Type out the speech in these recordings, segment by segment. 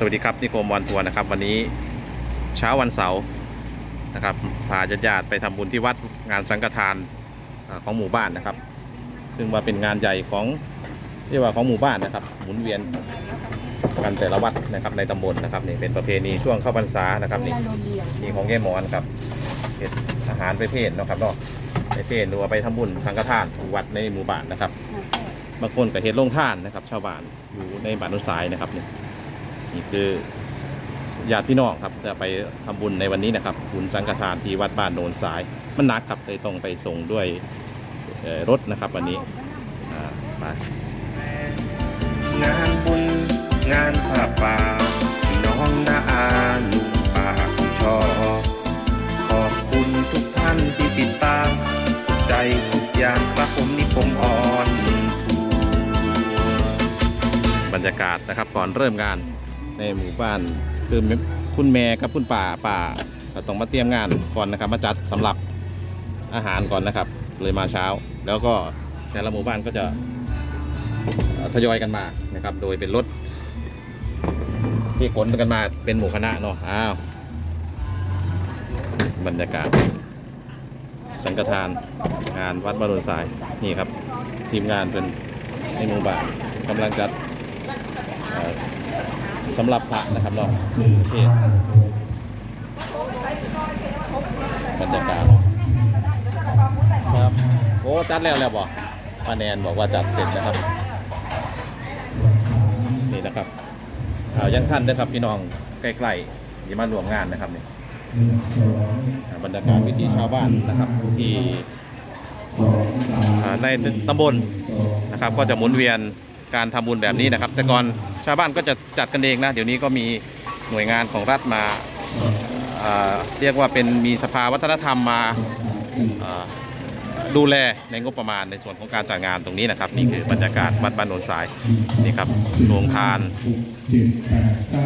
สวัสดีครับนิคมวันทัวร์นะครับ วันนี้เช้าวันเสาร์นะครับพาญาติๆไปทำบุญที่วัดงานสังฆทานอของหมู่บ้านนะครับ ซึ่งว่าเป็นงานใหญ่ของเรียกว่าของหมู่บ้านนะครับ หมุนเวียนกันแต่ละวัดนะครับในตำบลนะครับนี่เป็นประเพณีช่วงเข้าพรรษานะครับนี่นี่ของแย่หมอนครับเฮ็ดอาหารไปเพศนะครับเนาะไปเพศหรือว่าไปทำบุญสังฆทานของวัดในหมู่บ้านนะครับบางคนก็เฮ็ดโรงท่านนะครับ ชาวบ้านอยู่ในบ้านนุสายนะครับนี่ นี่คือญาติพี่น้องครับจะไปทำบุญในวันนี้นะครับบุญสังฆทานที่วัดบ้านโนนสาย มันหนักครับเลยต้องไปส่งด้วยเอ่อรถนะครับวันนี้อ่าไปงานบุญงานผ้าป่าพี่น้องนาอาลุงป่าของชอขอบคุณทุกท่านที่ติดตาม สุขใจทุกอย่างครับผมนิคมอ่อนทัวร์บรรยากาศนะครับก่อนเริ่มงาน ในหมู่บ้านคือคุณแม่กับคุณป่าป่าก็ต้องมาเตรียมงานก่อนนะครับ มาจัดสำหรับอาหารก่อนนะครับ เลยมาเช้า แล้วก็แต่ละหมู่บ้านก็จะทยอยกันมานะครับ โดยเป็นรถที่ขนกันมาเป็นหมู่คณะเนาะอ้าวบรรยากาศ สังฆทานงานวัดบานนทรายนี่ครับ ทีมงานเป็นในหมู่บ้านกำลังจัด สำหรับพระนะครับเนาะเทศบรรยากาศครับโอ้จัดแล้วแล้วบ่ป้าแนนบอกว่าจัดเสร็จนะครับ นี่นะครับเอายังท่านนะครับพี่น้องใกล้ๆอย่ามารวมงานนะครับนี่บรรยากาศวิถีชาวบ้านนะครับที่ในตำบลนะครับ ก็จะหมุนเวียนการทำบุญแบบนี้นะครับ แต่ก่อน ชาวบ้านก็จะจัดกันเองนะ เดี๋ยวนี้ก็มีหน่วยงานของรัฐมาอ่าเรียกว่าเป็นมีสภาวัฒนธรรมมาอ่าดูแลในงบประมาณในส่วนของการจัดงานตรงนี้นะครับ นี่คือบรรยากาศวัดบ้านโนนสายนี่ครับโรงทาน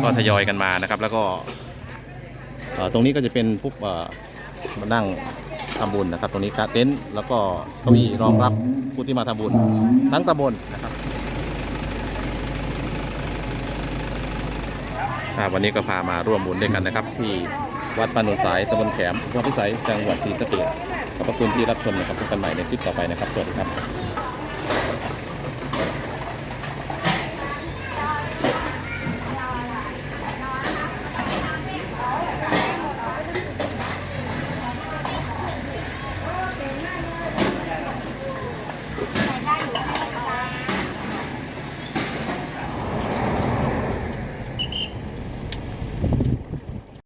ก็ทยอยกันมานะครับ แล้วก็เอ่อตรงนี้ก็จะเป็นผู้เอ่อมานั่งทำบุญนะครับ ตรงนี้การเต็นท์แล้วก็เก้าอี้รองรับผู้ที่มาทำบุญทั้งตำบลนะครับอ่า วันนี้ก็พามาร่วมบุญด้วยกันนะครับ ที่วัดปานนสายตำบลแขมพระพิสัยจังหวัดศรีสะเกษขอบพระคุณที่รับชมนะครับพบกันใหม่ในคลิปต่อไปนะครับ สวัสดีครับ